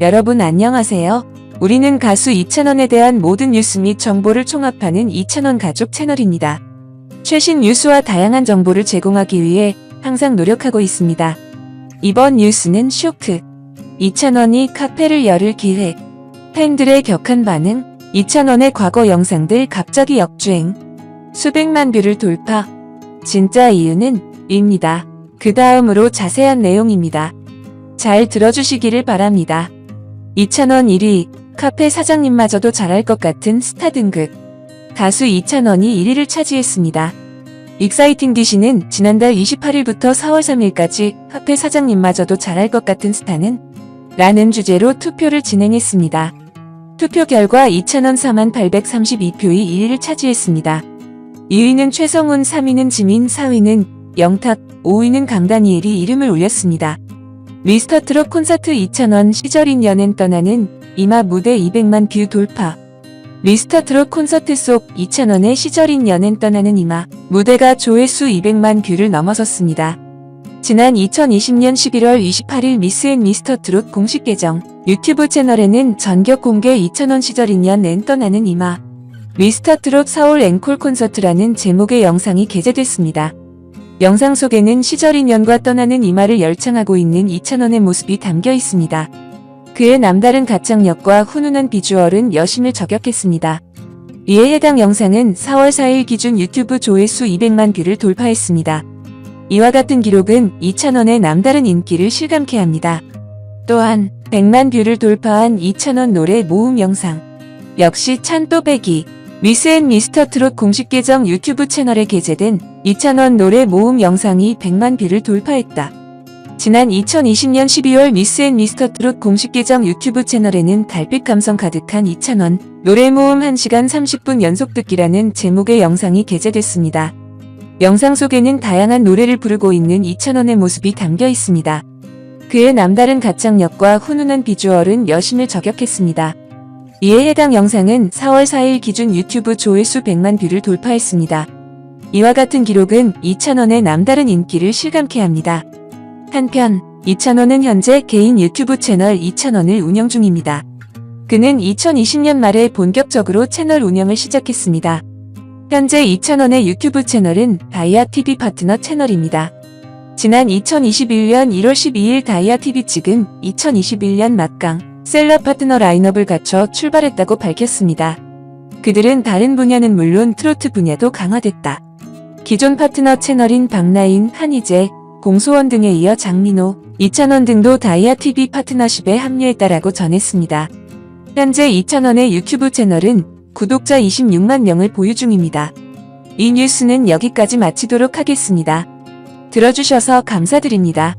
여러분 안녕하세요. 우리는 가수 이찬원에 대한 모든 뉴스 및 정보를 총합하는 이찬원 가족 채널입니다. 최신 뉴스와 다양한 정보를 제공하기 위해 항상 노력하고 있습니다. 이번 뉴스는 쇼크. 이찬원이 카페를 열을 기획. 팬들의 격한 반응. 이찬원의 과거 영상들 갑자기 역주행. 수백만 뷰를 돌파. 진짜 이유는 입니다. 그 다음으로 자세한 내용입니다. 잘 들어주시기를 바랍니다. 이찬원 1위, 카페 사장님마저도 잘할 것 같은 스타 등극. 가수 이찬원이 1위를 차지했습니다. 익사이팅 DC는 지난달 28일부터 4월 3일까지 카페 사장님마저도 잘할 것 같은 스타는 라는 주제로 투표를 진행했습니다. 투표 결과 이찬원 4만 832표의 1위를 차지했습니다. 2위는 최성훈, 3위는 지민, 4위는 영탁, 5위는 강다니엘이 이름을 올렸습니다. 미스터 트롯 콘서트 2000원 시절인 연엔 떠나는 이마 무대 200만 뷰 돌파. 미스터 트롯 콘서트 속 2000원의 시절인 연엔 떠나는 이마 무대가 조회수 200만 뷰를 넘어섰습니다. 지난 2020년 11월 28일 미스 앤 미스터 트롯 공식 계정 유튜브 채널에는 전격 공개 2000원 시절인 연엔 떠나는 이마 미스터 트롯 서울 앵콜 콘서트라는 제목의 영상이 게재됐습니다. 영상 속에는 시절 인연과 떠나는 이마를 열창하고 있는 이찬원의 모습이 담겨 있습니다. 그의 남다른 가창력과 훈훈한 비주얼은 여심을 저격했습니다. 이에 해당 영상은 4월 4일 기준 유튜브 조회수 200만 뷰를 돌파했습니다. 이와 같은 기록은 이찬원의 남다른 인기를 실감케 합니다. 또한 100만 뷰를 돌파한 이찬원 노래 모음 영상. 역시 찬또배기. 미스 앤 미스터 트롯 공식 계정 유튜브 채널에 게재된 이찬원 노래 모음 영상이 100만 뷰를 돌파했다. 지난 2020년 12월 미스 앤 미스터 트롯 공식 계정 유튜브 채널에는 달빛 감성 가득한 이찬원 노래 모음 1시간 30분 연속 듣기라는 제목의 영상이 게재됐습니다. 영상 속에는 다양한 노래를 부르고 있는 이찬원의 모습이 담겨 있습니다. 그의 남다른 가창력과 훈훈한 비주얼은 여심을 저격했습니다. 이에 해당 영상은 4월 4일 기준 유튜브 조회수 100만 뷰를 돌파했습니다. 이와 같은 기록은 이찬원의 남다른 인기를 실감케 합니다. 한편 이찬원은 현재 개인 유튜브 채널 이찬원을 운영 중입니다. 그는 2020년 말에 본격적으로 채널 운영을 시작했습니다. 현재 이찬원의 유튜브 채널은 다이아 TV 파트너 채널입니다. 지난 2021년 1월 12일 다이아 TV 측은 2021년 막강 셀러 파트너 라인업을 갖춰 출발했다고 밝혔습니다. 그들은 다른 분야는 물론 트로트 분야도 강화됐다. 기존 파트너 채널인 박나인, 한희재, 공소원 등에 이어 장민호, 이찬원 등도 다이아TV 파트너십에 합류했다라고 전했습니다. 현재 이찬원의 유튜브 채널은 구독자 26만 명을 보유 중입니다. 이 뉴스는 여기까지 마치도록 하겠습니다. 들어주셔서 감사드립니다.